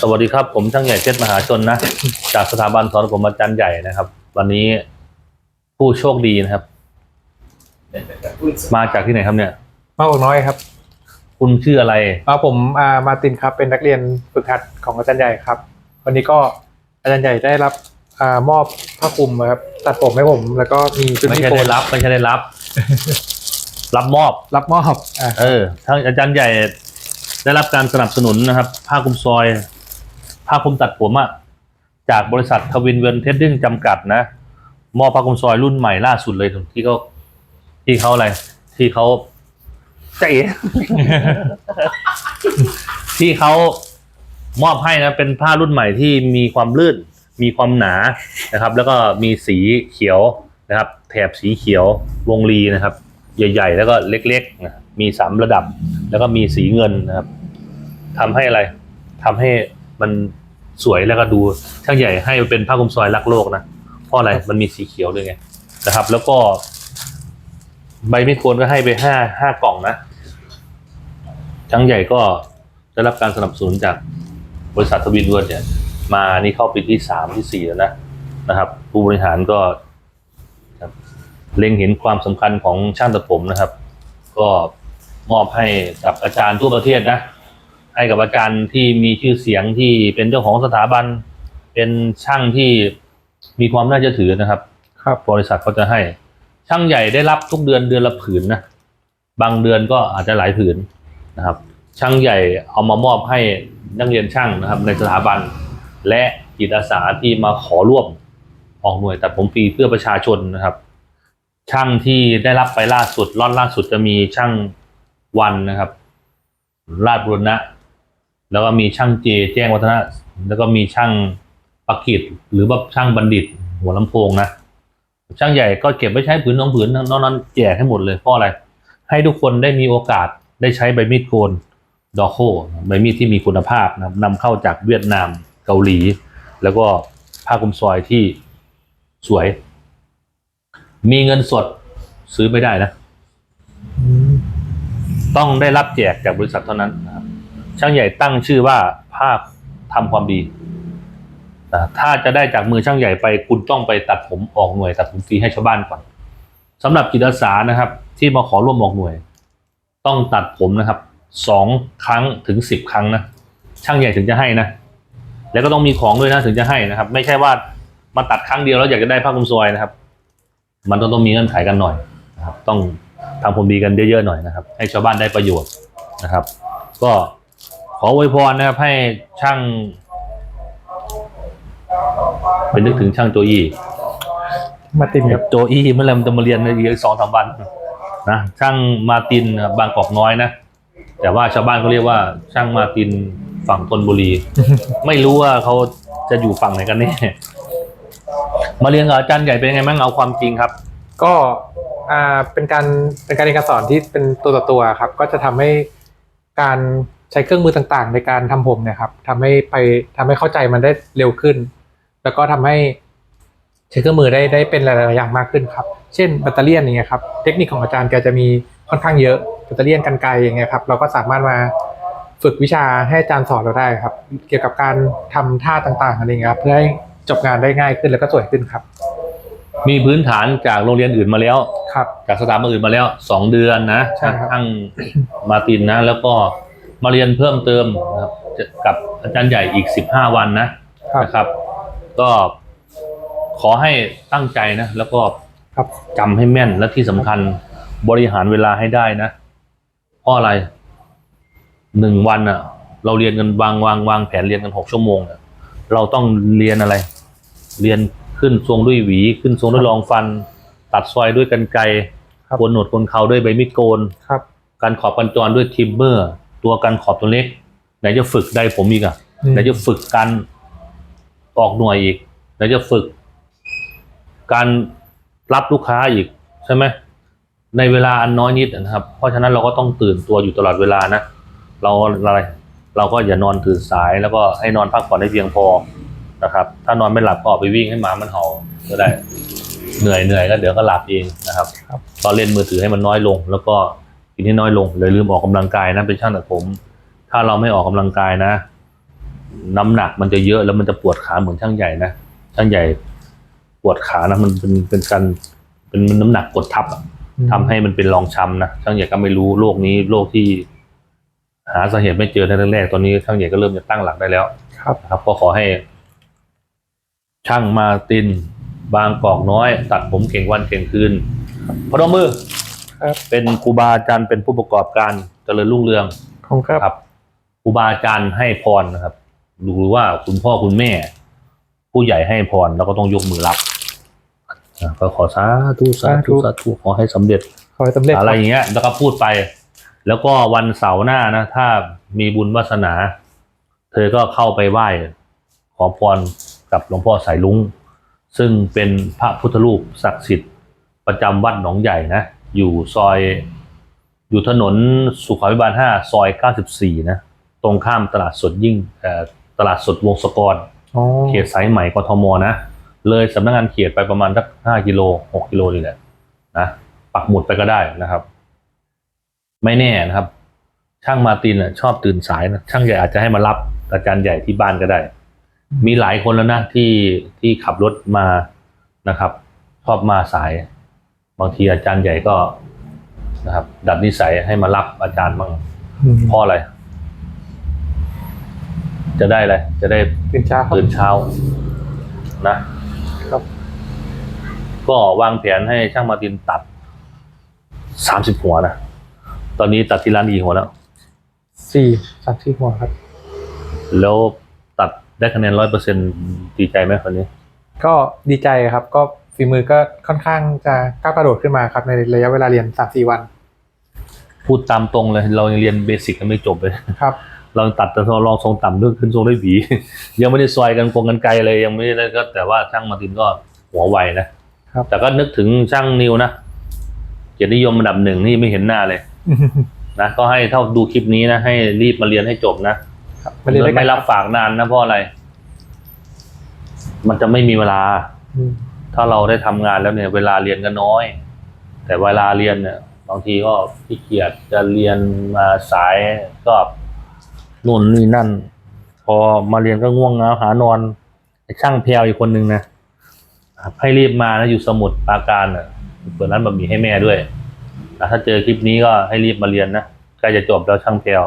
สวัสดีครับ ผมช่างใหญ่เพชรมหาชนนะ จากสถาบันสอนผมอาจารย์ใหญ่นะครับ วันนี้ผู้โชคดีนะครับ มาจากที่ไหนครับเนี่ยมาบอกน้อยครับ คุณชื่ออะไรอ่าผมอ่ามาร์ตินครับเป็นนักเรียนฝึกหัดของอาจารย์ใหญ่ครับ วันนี้ก็อาจารย์ใหญ่ได้รับอ่ามอบผ้าคลุมครับตัดผมให้ผม แล้วก็มีชุดไม่มีใช่โกได้นรับไม่ใช่ได้รับ รับมอบ รับมอบอ่า เออทางอาจารย์ใหญ่ได้รับการสนับสนุนนะครับผ้าคลุมซอย ผ้าคลุมตัดผมอะจากบริษัททวินเวนเทดดิ้งจำกัดนะมอบผ้าคลุมซอยรุ่นใหม่ล่าสุดเลยที่เขาที่เขาอะไร ที่เขาจะเอ๋ที่เขามอบให้นะเป็นผ้ารุ่นใหม่ที่มีความลื่น มีความหนานะครับ แล้วก็มีสีเขียวนะครับ แถบสีเขียววงรีนะครับ ใหญ่ ๆ แล้วก็เล็กๆนะมีสามระดับ แล้วก็มีสีเงินนะครับทำให้อะไรทำให้มัน สวยแล้วก็ดูช่างใหญ่ให้เป็นผ้าคลุมซอยรักโลกนะเพราะอะไรมันมีสีเขียวด้วยไงนะครับ แล้วก็ ใบมีดโกนก็ให้ไปห้าห้ากล่องนะช่างใหญ่ก็ได้รับการสนับสนุนจากบริษัททวินเวิร์ดเนี่ยมานี่เข้าปีที่สามที่สี่แล้วนะนะครับ ผู้บริหารก็เล็งเห็นความสำคัญของช่างตัดผมนะครับ ก็มอบให้กับอาจารย์ทั่วประเทศนะ ให้กับอาจารย์ที่มีชื่อเสียงที่เป็นเจ้าของสถาบัน เป็นช่างที่มีความน่าเชื่อถือนะครับ ครับบริษัทเขาจะให้ ช่างใหญ่ได้รับทุกเดือนเดือนละผืนนะบางเดือนก็อาจจะหลายผืนนะครับ ช่างใหญ่เอามามอบให้นักเรียนช่างนะครับ ในสถาบัน และจิตอาสาที่มาขอร่วมออกหน่วยตัดผมฟรีเพื่อประชาชนนะครับ ช่างที่ได้รับไปล่าสุดรอดล่าสุดจะมีช่างวันนะครับ ราชบุรณะ แล้วก็มีช่างเจแจ้งวัฒนะ แล้วก็มีช่างปักกิจหรือว่าช่างบัณฑิต หัวลำโพงนะ ช่างใหญ่ก็เก็บไว้ใช้ผืนสองผืนนอกนั้นแจกให้หมดเลยเพราะอะไร ให้ทุกคนได้มีโอกาสได้ใช้ใบมีดโกนดอโคใบมีดที่มีคุณภาพนะครับนำเข้าจากเวียดนามเกาหลี แล้วก็ผ้าคลุมซอยที่สวย มีเงินสดซื้อไม่ได้นะอืมต้องได้รับแจกจากบริษัทเท่านั้นนะครับ ช่างใหญ่ตั้งชื่อว่าภาคทำความดีนะถ้าจะได้จากมือช่างใหญ่ไปคุณต้องไปตัดผมออกหน่วย ตัดผมฟรีให้ชาวบ้านก่อนสำหรับจิตอาสานะครับ ที่มาขอร่วมออกหน่วย ต้องตัดผมนะครับสองครั้งถึงสิบครั้งนะช่างใหญ่ถึงจะให้นะ แล้วก็ต้องมีของด้วยนะถึงจะให้นะครับ ไม่ใช่ว่ามาตัดครั้งเดียวแล้วอยากจะได้ผ้าคลุมซอยนะครับ มันต้องต้องมีเงื่อนไขกันหน่อยนะครับ ต้องทำความดีกันเยอะๆหน่อยนะครับ ให้ชาวบ้านได้ประโยชน์นะครับ ก็ ขออวยพรนะครับให้ช่างเป็นนึกถึงช่างโจอี้มาร์ตินครับโจอี้เมื่อไหรมันจะมาเรียนในอีกสองสามวันนะช่างมาร์ตินบางกอกน้อยนะ แต่ว่าชาวบ้านเขาเรียกว่า ช่างมาร์ตินฝั่งธนบุรี ไม่รู้ว่าเขาจะอยู่ฝั่งไหนกันแน่มาเรียนกับอาจารย์ใหญ่เป็นไงบ้างเอาความจริงครับ ก็อ่าเป็นการเป็นการเรียนการสอนที่เป็นตัวต่อตัวครับ ก็จะทำให้การ ใช้เครื่องมือต่างๆ ในการทำผมเนี่ยครับทำให้ไปทำให้เข้าใจมันได้เร็วขึ้น แล้วก็ทำให้ใช้เครื่องมือได้ได้เป็นหลายๆอย่างมากขึ้นครับ เช่นแบตเตอรี่อย่างเงี้ยครับเทคนิคของอาจารย์แกจะมีค่อนข้างเยอะแบตเตอรี่กันไกลอย่างเงี้ยครับเราก็สามารถมาฝึกวิชาให้อาจารย์สอนเราได้ครับ เกี่ยวกับการทำท่าต่างๆอะไรเงี้ยครับเพื่อให้จบงานได้ง่ายขึ้นแล้วก็สวยขึ้นครับ มีพื้นฐานจากโรงเรียนอื่นมาแล้วครับจากสถาบันอื่นมาแล้วสองเดือนนะใช่ครับทั้งมาร์ตินนะ แล้วก็ มาเรียนเพิ่มเติมนะครับกับอาจารย์ใหญ่อีกสิบห้าวันนะครับนะครับ ก็ขอให้ตั้งใจนะ แล้วก็ครับจำให้แม่นและที่สำคัญบริหารเวลาให้ได้นะเพราะอะไรหนึ่งวันอะเราเรียนกันวางวางวางแผนเรียนกันหกชั่วโมงเนี่ยเราต้องเรียนอะไร เรียนขึ้นทรงด้วยหวี ขึ้นทรงด้วยรองฟัน ตัดซอยด้วยกันไกรครับโกนหนวดโกนเขาด้วยใบมีดโกนครับ การขอบกันจรด้วยทิมเบอร์ ตัวกันขอบตัวเล็กไหนจะฝึกได้ผมอีกอะอืมไหนจะฝึกการออกหน่วยอีกไหนจะฝึก การรับลูกค้าอีกใช่ไหมในเวลาอันน้อยนิดนะครับ เพราะฉะนั้นเราก็ต้องตื่นตัวอยู่ตลอดเวลานะเราอะไรเราก็อย่านอนตื่นสายแล้วก็ให้นอนพักผ่อนให้เพียงพอนะครับ ถ้านอนไม่หลับก็ออกไปวิ่งให้หมามันเห่าก็ได้เหนื่อยเหนื่อยก็เดี๋ยวก็หลับเองนะครับครับก็เล่นมือถือให้มันน้อยลง แล้วก็ กินให้น้อยลงเลยลืมออกกำลังกายนะเป็นช่างตัดผม ถ้าเราไม่ออกกำลังกายนะ น้ำหนักมันจะเยอะแล้วมันจะปวดขาเหมือนช่างใหญ่นะช่างใหญ่ปวดขานะมันเป็นเป็นการเป็นน้ำหนักกดทับอะทำให้มันเป็นรองช้ำนะช่างใหญ่ก็ไม่รู้โรคนี้โรคที่ หาสาเหตุไม่เจอในแรกๆตอนนี้ช่างใหญ่ก็เริ่มจะตั้งหลักได้แล้ว ครับนะครับก็ขอให้ ช่างมาร์ตินบางกอกน้อย ตัดผมเก่งวันเก่งคืนพนมมือ ครับเป็นครูบาอาจารย์เป็นผู้ประกอบการเจริญรุ่งเรืองขอบคุณครับ ครับครูบาอาจารย์ให้พรนะครับหรือว่าคุณพ่อคุณแม่ ผู้ใหญ่ให้พรเราก็ต้องยกมือรับอะก็ขอสาธุสาธุสาธุขอให้สำเร็จ ขอให้สำเร็จอะไรอย่างเงี้ยแล้วก็พูดไป แล้วก็วันเสาร์หน้านะ ถ้ามีบุญวาสนา เธอก็เข้าไปไหว้ขอพรกับหลวงพ่อสายลุง ซึ่งเป็นพระพุทธรูปศักดิ์สิทธิ์ประจำวัดหนองใหญ่นะ อยู่ซอย อยู่ถนนสุขาภิบาลห้าซอยเก้าสิบสี่นะ ตรงข้ามตลาดสดยิ่งเอ่อตลาดสดวงศกรอ๋อเขตสายไหมกทมนะ เลยสำนักงานเขตไปประมาณสักห้ากิโลหกกิโลนี่แหละนะปักหมุดไปก็ได้นะครับ ไม่แน่นะครับ ช่างมาร์ตินน่ะชอบตื่นสายนะช่างใหญ่อาจจะให้มารับอาจารย์ใหญ่ที่บ้านก็ได้ มีหลายคนแล้วนะที่ที่ขับรถมานะครับ ชอบมาสาย บางทีอาจารย์ใหญ่ก็นะครับ ดัดนิสัยให้มารับอาจารย์บ้างอืมเพราะอะไร จะได้อะไร จะได้ตื่นเช้าครับตื่นเช้า นะครับ ก็วางแผนให้ช่างมาร์ตินตัดสามสิบหัวนะ ตอนนี้ตัดที่ร้านอีกหัวแล้วสี่สามสี่หัวครับ แล้วตัดได้คะแนนร้อยเปอร์เซ็นดีใจไหมคนนี้ ก็ดีใจครับก็ ฝีมือก็ค่อนข้างจะก้าวกระโดดขึ้นมาครับในระยะเวลาเรียนสามสี่วัน พูดตามตรงเลยเรายังเรียนเบสิกกันไม่จบเลยครับ เราตัดแต่ลองทรงต่ำด้วยขึ้นทรงด้วยหวี ยังไม่ได้ซอยกันโกงกันไกลเลยยังไม่ได้ก็แต่ว่าช่างมาร์ตินก็หัวไวนะครับ แต่ก็นึกถึงช่างนิวนะเกียรตินิยมอันดับหนึ่งนี่ไม่เห็นหน้าเลยนะก็ให้เท่าดูคลิปนี้นะให้รีบมาเรียนให้จบนะครับมาเรียนด้วยกันไม่รับฝากนานนะเพราะอะไร มันจะไม่มีเวลาอืม ถ้าเราได้ทำงานแล้วเนี่ย เวลาเรียนก็น้อย แต่เวลาเรียนเนี่ยบางทีก็ขี้เกียจจะเรียนมาสายก็นู่นนี่นั่น พอมาเรียนก็ง่วงเหงาหานอนไอ้ช่างแพลวอีกคนนึงนะให้รีบมานะอยู่สมุดปราการน่ะเปิดร้านบะหมี่ให้แม่ด้วยนะถ้าเจอคลิปนี้ก็ให้รีบมาเรียนนะใกล้จะจบแล้วช่างแพลว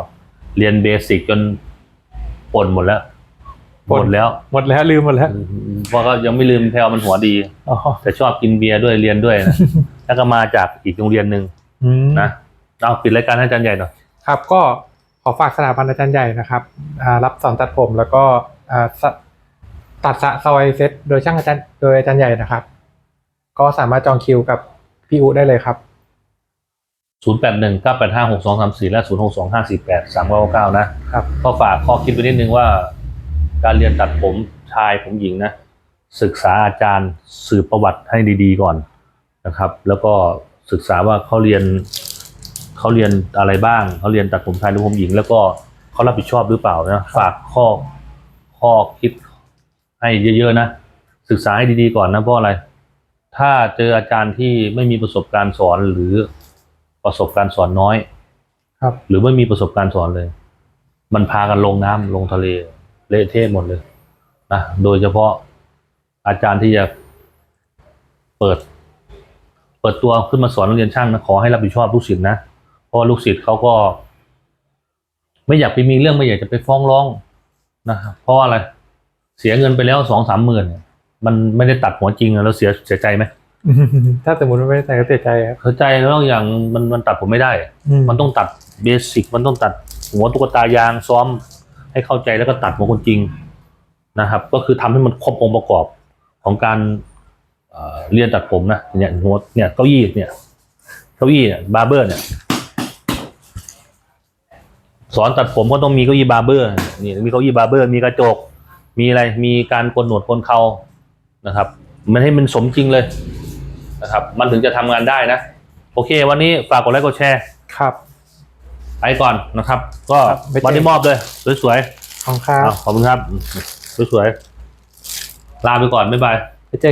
เรียนเบสิกจนปนหมดแล้ว หมดแล้วหมดแล้วลืมหมดแล้วเพราะก็ยังไม่ลืมแพลวมันหัวดีอ๋อแต่ชอบกินเบียร์ด้วยเรียนด้วยนะแล้วก็มาจากอีกโรงเรียนหนึ่งอืมนะเอาปิดรายการให้อาจารย์ใหญ่หน่อยครับ ก็ขอฝากสถาบันอาจารย์ใหญ่นะครับอ่ารับสอนตัดผมแล้วก็อ่าสตัดสะซอยเซตโดยช่างอาจารย์โดยอาจารย์ใหญ่นะครับ ก็สามารถจองคิวกับพี่อุได้เลยครับ 0 8 1 9 8 5 6 2 3 4 และ 0 6 2 5 4 8 3 9 9 นะครับ ก็ฝากข้อคิดไว้นิดนึงว่า การเรียนตัดผมชายผมหญิงนะ ศึกษาอาจารย์สืบประวัติให้ดี ๆ ก่อนนะครับ แล้วก็ศึกษาว่าเขาเรียนเขาเรียนอะไรบ้างเขาเรียนตัดผมชายหรือผมหญิง แล้วก็เขารับผิดชอบหรือเปล่านะฝากข้อข้อคิดให้เยอะๆนะศึกษาให้ดีๆก่อนนะเพราะอะไร ถ้าเจออาจารย์ที่ไม่มีประสบการณ์สอนหรือประสบการณ์สอนน้อย ครับ หรือไม่มีประสบการณ์สอนเลย มันพากันลงน้ำลงทะเล เละเทะหมดเลยนะโดยเฉพาะอาจารย์ที่จะเปิด เปิดตัวขึ้นมาสอนนักเรียนช่างนะขอให้รับผิดชอบลูกศิษย์นะเพราะว่าลูกศิษย์เขาก็ ไม่อยากไปมีเรื่องไม่อยากจะไปฟ้องร้องนะครับเพราะว่าอะไร เสียเงินไปแล้วสองสามหมื่นมันไม่ได้ตัดหัวจริงอะแล้วเสียเสียใจไหมถ้าสมมติว่าไม่ได้ใส่ก็เสียใจครับเสียใจแล้วอย่างมันมันตัดผมไม่ได้ มันต้องตัดเบสิกมันต้องตัดหัวตุ๊กตายางซ้อม ให้เข้าใจแล้วก็ตัดหัวคนจริงนะครับ ก็คือทำให้มันครบองค์ประกอบของการเเรียนตัดผมนะเนี่ยหัวเนี่ยเก้าอี้เนี่ยเก้าอี้เนี่ยบาร์เบอร์เนี่ยสอนตัดผมก็ต้องมีเก้าอี้บาร์เบอร์นี่มีเก้าอี้บาร์เบอร์มีกระจก มีอะไรมีการกนหนวดกนเขานะครับ มันให้มันสมจริงเลยนะครับ มันถึงจะทำงานได้นะ โอเค วันนี้ฝากกดไลค์กดแชร์ครับ ไปก่อนนะครับ ก็ครับไปเจอ วันนี้มอบเลยสวยขอบคุณครัๆบอ้าวขอบคุณครับสวยๆลาไปก่อนบ๊ายบาย ไปเจอกัน